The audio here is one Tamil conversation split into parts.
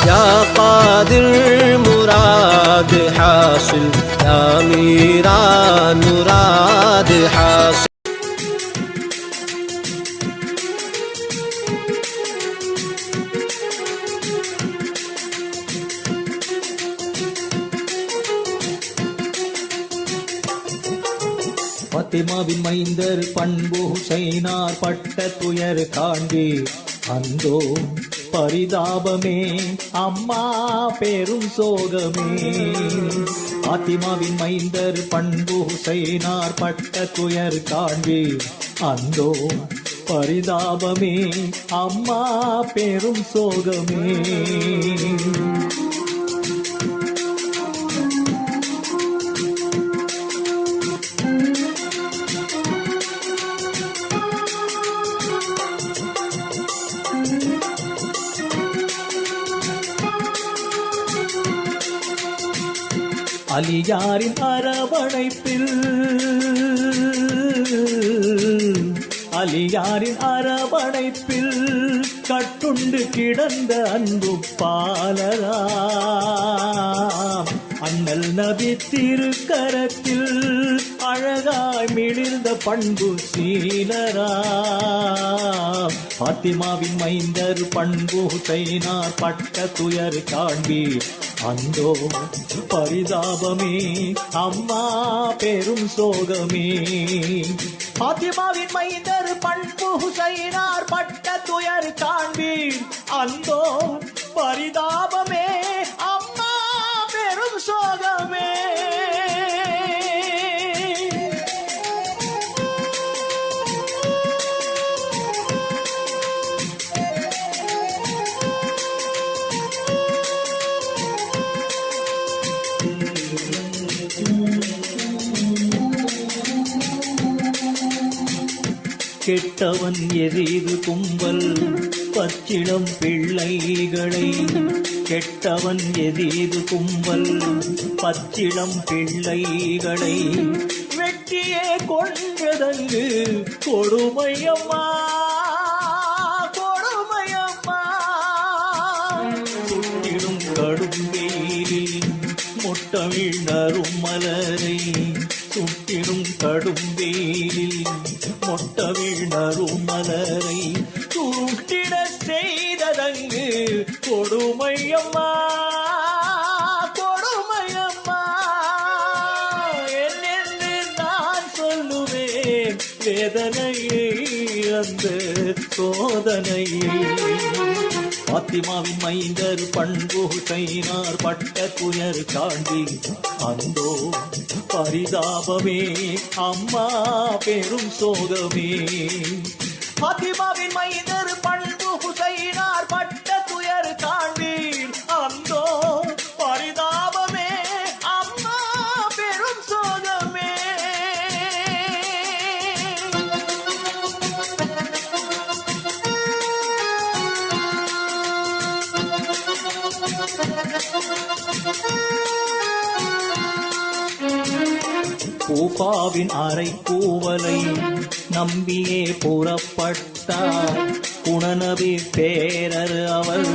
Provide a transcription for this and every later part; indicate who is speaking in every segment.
Speaker 1: يا قادر مراد حاصل يا ميران مراد حاصل
Speaker 2: பத்திமாவின் மைந்தர் பண்பு ஹுசைனார் பட்ட துயர் காண்பி அந்தோ பரிதாபமே அம்மா பெரும் சோகமே. ஆத்திமாவின் மைந்தர் பண்பு ஹுசைனார் பட்ட துயர் காண்பி. அந்தோ பரிதாபமே அம்மா பெரும் சோகமே. அலியாரின் அரவணைப்பில். அலியாரின் அரவணைப்பில் கட்டுண்டு கிடந்த அன்பு பாலரா. அண்ணல் நபி திருக்கரத்தில் அழகாய் மிளிர்ந்த பண்பு சீலரா. பாத்திமாவின் மைந்தர் பண்பு ஹுசைனார் பட்ட துயர் காண்பீர் அந்தோ பரிதாபமே அம்மா பெரும் சோகமே. பாத்திமாவின் மைந்தர் பண்பு ஹுசைனார் பட்ட துயர் காண்பீர் அந்தோ பரிதாபமே கெட்டவன் எரிது கும்பல் பச்சிடம் பிள்ளைகளை. கெட்டவன் எரிது கும்பல் பச்சிடம் பிள்ளைகளை. வெட்டியே கொன்றதங்கு கொடுமையம்மா கொடுமையம்மா. சுட்டிடும் கடும் வெயிலில் முட்டமிழ் நரும் மொட்ட வீணரும் மலரை தூட்டிட செய்ததங்கு கொடுமையம்மா கொடுமையம்மா. என்னென்று நான் சொல்லுவேன் வேதனையை அந்த சோதனையை. பாத்திமாவின் மைந்தர் பண்பு ஹுசைனார் பட்ட துயர் காண்பி அந்தோ பரிதாபமே. அம்மா பெரும் சோகமே. பாத்திமாவின் மைந்தர் பூபாவின் அரை பூவலை நம்பியே புறப்பட்டார் குணநபி பேரர் அவர்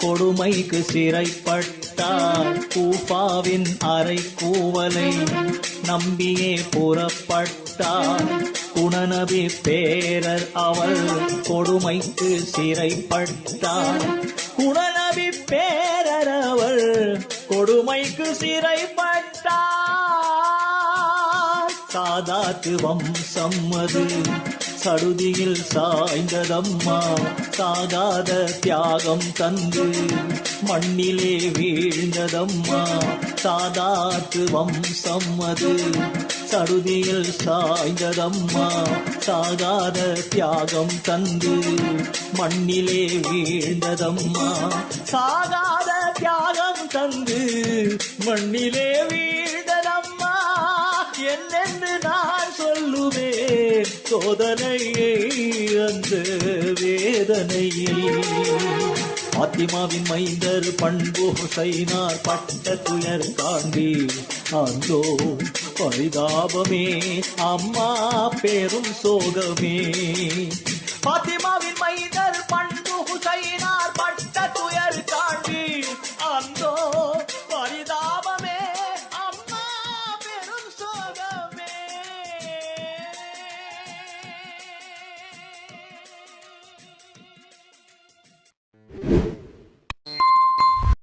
Speaker 2: கொடுமைக்கு சிறைப்பட்டார் பூபாவின் அரை கூவலை நம்பியே புறப்பட்டார் குணநபி பேரர் அவர் கொடுமைக்கு சிறைப்பட்டார் குணநபி பேர் கொடுமைக்கு சிறைப்பட்டார். சாதாத்து வம்சம் அது. சடுதியில் சாய்ந்ததம்மா. சாகாத தியாகம் தந்து. மண்ணிலே வீழ்ந்ததம்மா. சாதாத்து வம்சம் அது. சடுதியில் சாய்ந்ததம்மா. சாகாத தியாகம் தந்து. மண்ணிலே வீழ்ந்ததம்மா. சாகாத தியாகம் தந்து. மண்ணிலே வீழ்தனம்மா என்னென்று நான் சொல்லுவேன்? சோதனையை அந்த வேதனையை. பாத்திமாவின் மைந்தர் பண்பு ஹுசைனார் பட்ட துயர் காண்பி அந்தோ பரிதாபமே அம்மா பெரும் சோகமே. பாத்திமாவின் மைந்தர்